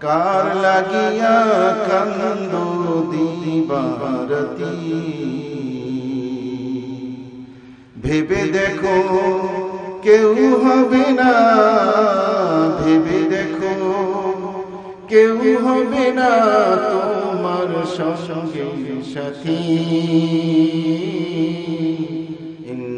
কার লাগিয়া কান্দ দিবারতি? ভেবে দেখো কেউ হবে না। ভেবে দেখো কেউ হবে না তোমার সঙ্গে সাথী।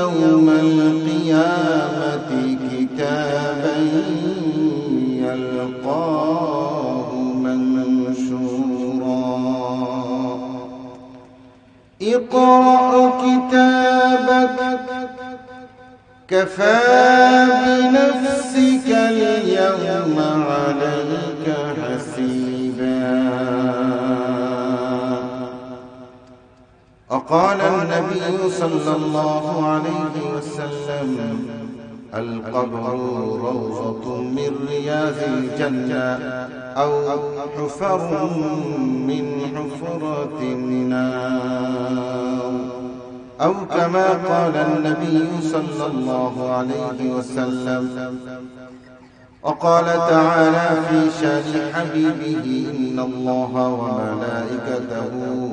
يوم القيامة كتابا يلقاه منشورا. اقرأ كتابك كفى وقال النبي صلى الله عليه وسلم القبر روضة من رياض الجنة أو حفر من حفرة النار. أو كما قال النبي صلى الله عليه وسلم وقال تعالى في شان حبيبه إن الله وملائكته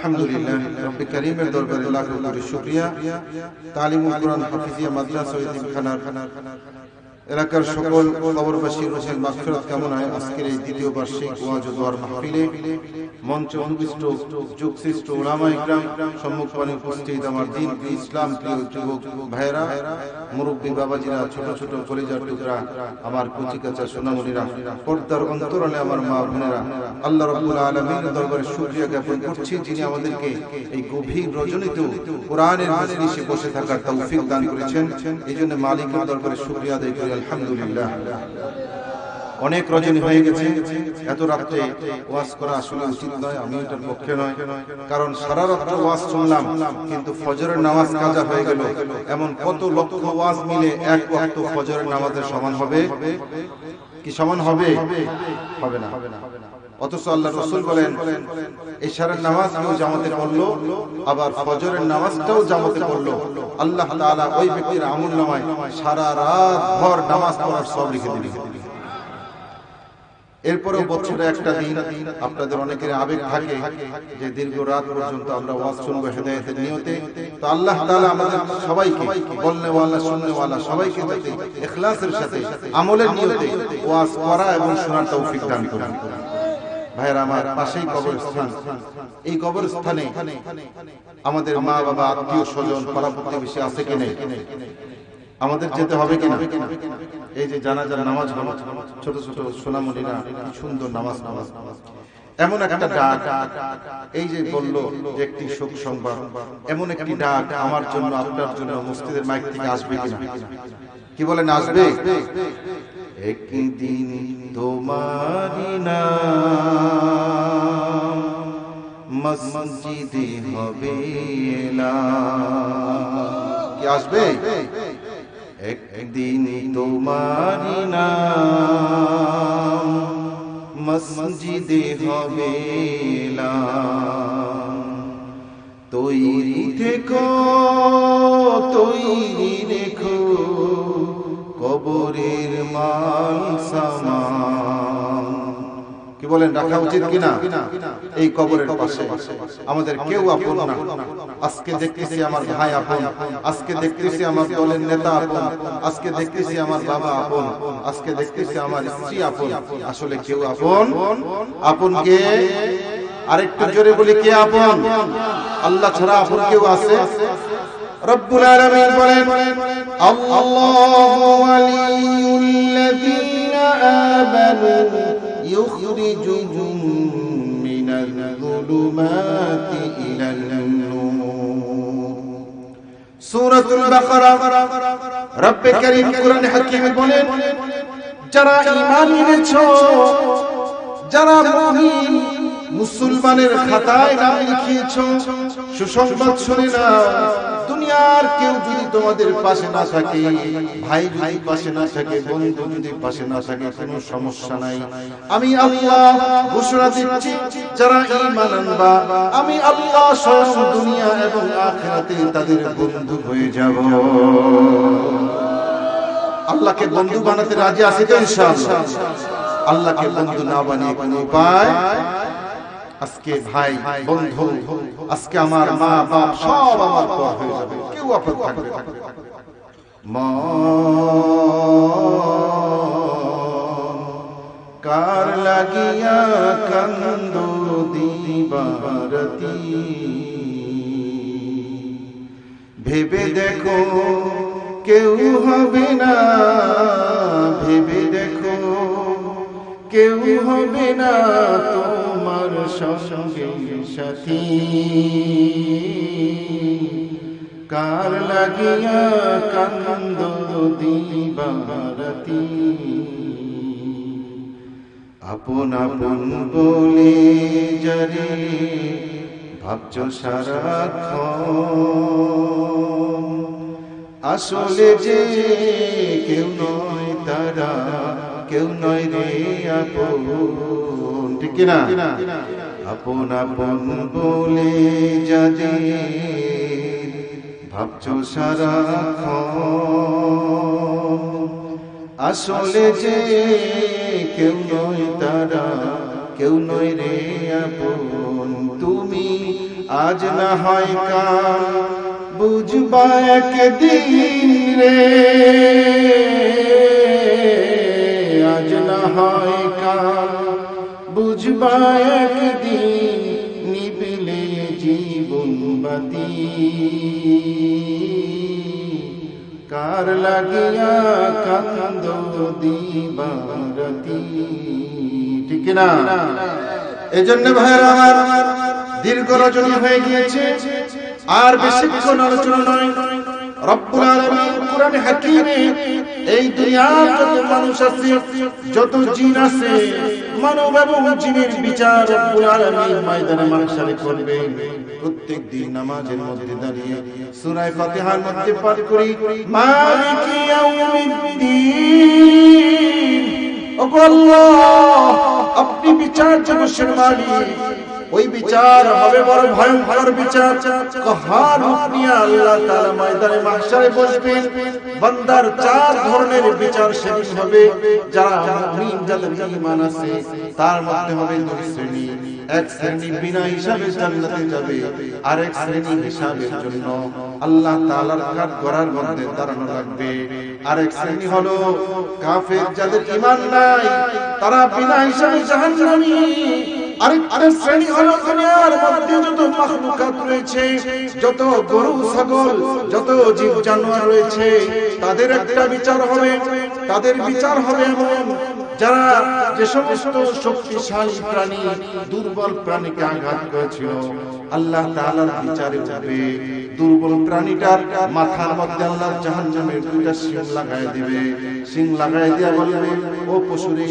আলহামদুলিল্লাহ রব্বি করিমের দরবারে লাখ কোটি শুকরিয়া। তালিমুল কোরআন হাফিজিয়া মাদ্রাসা ও ইতিমখানার এলাকার সকল খবরবাসী রোজের মাগফিরাত কামনায় আজকের এই দ্বিতীয় বার্ষিক ওয়াজ ও দোয়ার মাহফিলে মঞ্চ অনুবিষ্ট যুগশ্রেষ্ঠ ওলামা ইকরাম সম্মুখপানে উপস্থিত আমার দিন ইসলাম প্রিয় যুবক ভাইয়েরা, মুরব্বী বাবাজিরা, ছোট ছোট কলেজার টুকরা, আমার কচিকাচা সোনামণিরা, পর্দার অন্তরালে আমার মা বোনেরা, আল্লাহ রব্বুল আলমীর দরবারে শুকরিয়া জ্ঞাপন করছি যিনি আমাদেরকে এই গভীর রজনীতেও কোরআনের মজলিসে বসে থাকার তৌফিক দান করেছেন। এই জন্য মালিকের দরবারে শুকরিয়া আদায় করি আলহামদুলিল্লাহ। অনেক রজনী হয়ে গেছে, এত রাত্রে ওয়াজ করা আসলে উচিত নয়, আমি এটার পক্ষে নয়। কারণ সারা রাত্রে ওয়াজ শুনলাম, কিন্তু ফজরের নামাজ কাজা হয়ে গেল। এমন কত লক্ষ ওয়াজ মিলে এক ওয়াক্ত ফজরের নামাজের সমান হবে? কি সমান হবে না হবে না। অথচ আল্লাহ রসুল বলেন, এশারের নামাজ কেউ জামাতে পড়ল, আবার ফজরের নামাজটাও জামাতে পড়ল। আল্লাহ তাআলা ওই ব্যক্তির আমল নামায় সারা রাত ভর নামাজ পড়ার সব লিখে দিলেন। এরপরেও বছরে একটা দিন আপনাদের অনেকের আবেগ থাকে যে দীর্ঘ রাত পর্যন্ত আমরা ওয়াজ শুনব হেদায়েতের নিয়তে। তো আল্লাহ তাআলা আমাদের সবাইকে বলনে ওয়ালা শুননে ওয়ালা সবাইকে যাতে ইখলাসের সাথে আমলের নিয়তে ওয়াজ করা এবং শোনার তৌফিক দান করুন। এই আমাদের মা, বাবা, আত্মীয় স্বজন আছে কি নেই? আমাদের যেতে হবে কিনা এই যে জানাজার নামাজ হলো, ছোট ছোট সুন্দর নামাজ নামাজ এমন একটা ডাক, এই যে বলল যে একটি শোক সংবাদ, এমন একটি ডাক আমার জন্য, আপনার জন্য মসজিদের মাইক থেকে আসবে কিনা কি বলেন, আসবে? একদিন তোমারি নাম মসজিদে হবে। কি আসবে একদিন তোমারি নাম মসজিদে হবে। তৈরি থেকো তৈরি রেখো কবরের মাল সামান বলেন রাখা উচিত কিনা? এই কবরের পাশে। আমাদের কেউ আপন না। আজকে দেখতেছি আমার ভাই আপন। আজকে দেখতেছি আমার দলের নেতা আপন। আজকে দেখতেছি আমার বাবা আপন। আজকে দেখতেছি আমার স্ত্রী আপন। আসলে কেউ আপন। আপন। কে আরেকটু জোরে বলি কে আপন? আল্লাহ ছাড়া আপন কেউ আছে? রব্বুল আলামিন বলেন আল্লাহু ওয়ালিয়ুল্লাযীনা আমানু ইখরিজুহুম মিনাল যুলুমাতি ইলাল নূর সূরাতুল বাকারা রব্বে কারীম কোরআন হাকীম বলেন যারা ঈমান এনেছো যারা মুমিন মুসলমানের খাতায় নাম লিখিয়েছ, সুসংবাদ শুনে না। দুনিয়ার কেউ যদি তোমাদের পাশে না থাকে, ভাই ভাই পাশে না থাকে বন্ধু যদি পাশে না থাকে, কোনো সমস্যা নাই। আমি আল্লাহ ঘোষণা দিচ্ছি, যারা ঈমান আনবা, আমি আল্লাহ স্বয়ং দুনিয়া এবং আখিরাতে তাদের বন্ধু হয়ে যাব। আল্লাহকে বন্ধু বানাতে রাজি আছি তো ইনশাআল্লাহ। আল্লাহকে বন্ধু না বানিয়ে কোনো উপায় আজকে ভাই, বন্ধু, আজকে আমার মা, বাপ, সব আমার পর হয়ে যাবে। কেউ আপন থাকবে। মা কার লাগিয়া কান্দ দিবারতি? ভেবে দেখো কেউ হবে না। ভেবে দেখো কেউ হবে না। তোমার সঙ্গে সাথী। কার লাগিয়া কান্দ দিবারতি? আপন আপন বলে যারে ভাবছ সারাক্ষণ। আসলে যে কেউ নয় তারা, কেউ নয় রে আপন। ঠিক না আপন আপন বলে যাদের ভাবছ সারাক্ষণ, আসলে যে কেউ নয় তারা, কেউ নয় রে আপন। তুমি আজ না হয় কাল বুঝবা একদিন রে, আজ না হয় বুঝবা একদিন নিবিলে জীবন কার লাগিয়া কান্দ দিবারতি। ঠিক না এজন্য ভাইয়ের আমার দীর্ঘ রজনী হয়ে গিয়েছে। আর বেশিক্ষণ আলোচনা নয়। রব্বুল আলামিন এই দুনিয়ার যত মানুষ আছে, যত জিন আছে মানব এবং জিনের বিচার আলামিন ময়দানে মাহশারে করবে। প্রত্যেক দিন নামাজের মধ্যে দাঁড়িয়ে সূরা ফাতিহার মধ্যে পাঠ করি। মালিকি ইয়াউমিদ্দিন। ওগো আল্লাহ আপনি বিচার মালিক। ওই বিচার হবে বড় ভয়ঙ্কর বিচার। কহার রূপ নিয়ে আল্লাহ তাআলা ময়দানে মাহশারে বসবেন। বান্দার চার ধরনের বিচার সেদিন হবে। যারা মুমিন, যাদের ঈমান আছে, তার মধ্যে হবে দুই শ্রেণি। এক শ্রেণি বিনা হিসাবে জান্নাতে যাবে আর এক শ্রেণি হিসাবের জন্য আল্লাহ তাআলার কাঠ গড়ার মধ্যে দাঁড়ানো লাগবে। আর এক শ্রেণি হলো কাফের, যাদের ঈমান নাই, তারা বিনা হিসাবে জাহান্নামী। আরেকটা শ্রেণি হলো দুনিয়ার মধ্যে যত মাখলুকাত রয়েছে যত গরু ছাগল যত জীব জানোয়ার রয়েছে তাদের একটা বিচার হবে তাদের বিচার হবে এমন যারা যে সমস্ত শক্তিশালী প্রাণী, দুর্বল প্রাণীকে আঘাত করেছিল, আল্লাহ তাআলার বিচারে যাবে দুর্বল প্রাণীটার মাথার মধ্যে আল্লাহ জাহান্নামের দুইটা শিং লাগায় দিবে। শিং লাগায় দিয়া বলবে, ও পশুরে,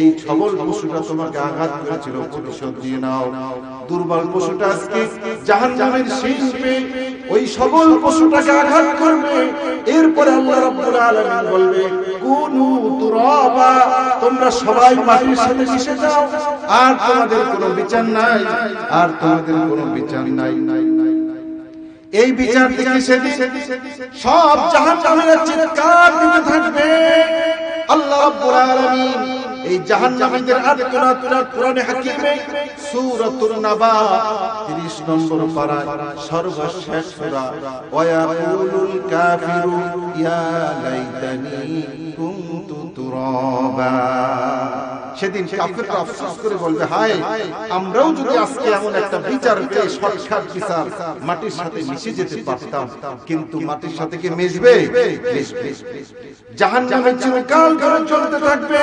এই ছবল পশুটা তোমাকে আঘাত করেছিল, প্রতিশোধ দিয়ে নাও। দুর্বল পশুটা আজকে জাহান্নামের শিং পেয়ে ওই সবল পশুটাকে আঘাত করবে। এরপরে আল্লাহ রাব্বুল আলামিন বলবে, কুনু তুরাবা তোমরা সবাই মাটির সাথে মিশে যাও। আর তোমাদের কোনো বিচার নাই। আর তোমাদের কোনো বিচার নাই। নাই এই বিচার থেকে সেদিন সব জাহান জাহানের চিৎকার দিতে থাকবে। আল্লাহ রাব্বুল আলামিন এই জাহান্নামীদের আত্মনাত্রা কোরআনে হাকিমে সূরাতুন নাবা 30 নম্বর পারা সর্বশেষ সূরা কাফিরু, ইয়া লাইতানি কুনতু তুরাবা। সেদিন আফসোস করে বলবে, হায়, আমরাও যদি আজকে এমন একটা বিচার পেয়ে সৎসাত বিচার মাটির সাথে মিশে যেতে পারতাম, কিন্তু মাটির সাথে কি মিশবে। জাহান্নামে চিরকাল ধরে চলতে থাকবে।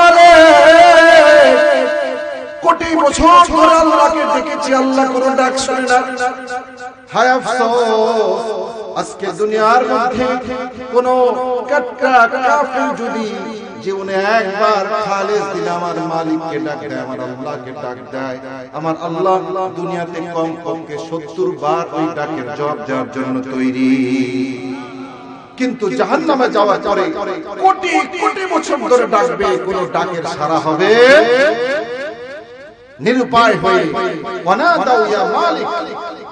মালিক কোটি বছর আফসোস, আজকে দুনিয়ার মধ্যে কোন যদি জীবনে একবার দিলে আমার মালিককে ডাক দেয়, আমার আল্লাহকে ডাক দেয়, আমার আল্লাহ দুনিয়াতে কম কমকে সত্তর বার ওই ডাকের জবাব দেওয়ার জন্য তৈরি। কিন্তু জাহান নামে যাওয়া পরে কোটি কোটি বছর ধরে ডাকবে, কোন ডাকের সারা হবে। নিরুপায় হয়ে ইয়া মালিক।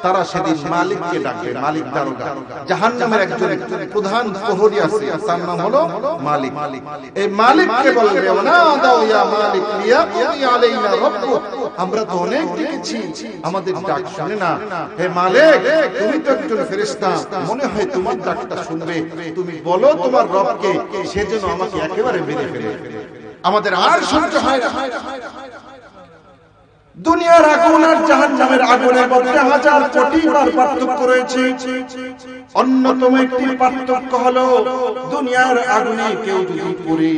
তারা সেদিন মালিককে ডাকবে মালিক দারোগা। জাহান্নামের একজন প্রধান প্রহরী আছে, তার নাম হলো মালিক। এই মালিককে বলবে মালিক আলাইনা আমরা তো অনেক দেখেছি আমাদের ডাক শুনে না। হে মালিক, তুমি তো একজন ফেরেশতা, মনে হয় তোমার ডাকটা শুনবে। তুমি বলো তোমার রবকে সেজন্য আমাকে একেবারে মেরে ফেলে। আমাদের আর সহ্য হয় না। দুনিয়ার আগুন আর জাহান্নামের আগুনের মধ্যে হাজার কোটি বার পার্থক্য রয়েছে। অন্যতম একটি পার্থক্য হলো, দুনিয়ার আগুনে কেউ যদি পড়ে,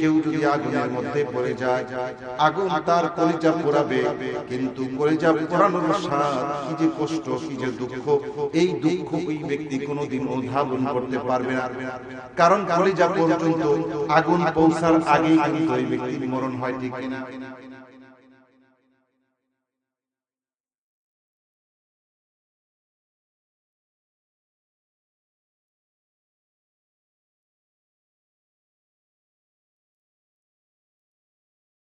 কেউ যদি আগুনের মধ্যে পড়ে যায়, আগুন তার কলিজা পোড়াবে, কিন্তু কলিজা পোড়ানোর স্বাদ কি যে কষ্ট, কি যে দুঃখ, এই দুঃখ ওই ব্যক্তি কোনোদিন অনুধাবন করতে পারবে না। কারণ কলিজা পর্যন্ত আগুন পৌঁছার আগেই কিন্তু ওই ব্যক্তির মরণ হয় ঠিক কিনা?